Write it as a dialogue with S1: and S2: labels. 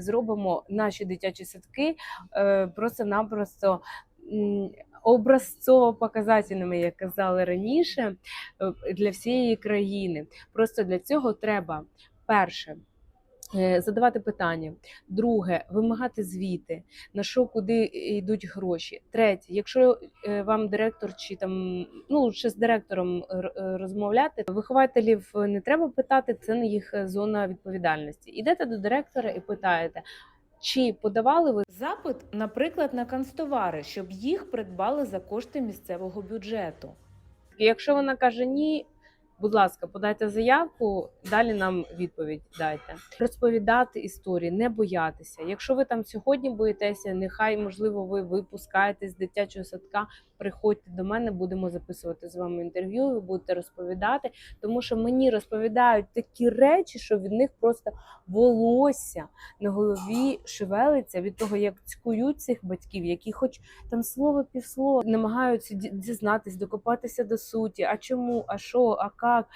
S1: Зробимо наші дитячі садки е, просто-напросто образцово-показательними, як казали раніше, е, для всієї країни. Просто для цього треба перше. Е, Задавати питання, друге, вимагати звіти, на що куди йдуть гроші. Третє, якщо е, вам директор чи там ну ще з директором е, розмовляти, вихователів не треба питати, це не їх зона відповідальності. Ідете до директора і питаєте, чи подавали ви
S2: Запит, наприклад, на канцтовари, щоб їх придбали за кошти місцевого бюджету.
S1: Якщо вона каже ні, будь ласка, подайте заявку, далі нам відповідь дайте. Розповідати історії, не боятися. Якщо ви там сьогодні боїтеся, нехай можливо ви випускаєтесь з дитячого садка. Приходьте до мене, будемо записувати з вами інтерв'ю. Ви будете розповідати, тому що мені розповідають такі речі, що від них просто волосся на голові шевелиться від того, як цькують цих батьків, які хоч там слово півслова намагаються дізнатись, докопатися до суті. А чому, а що, а як? fuck.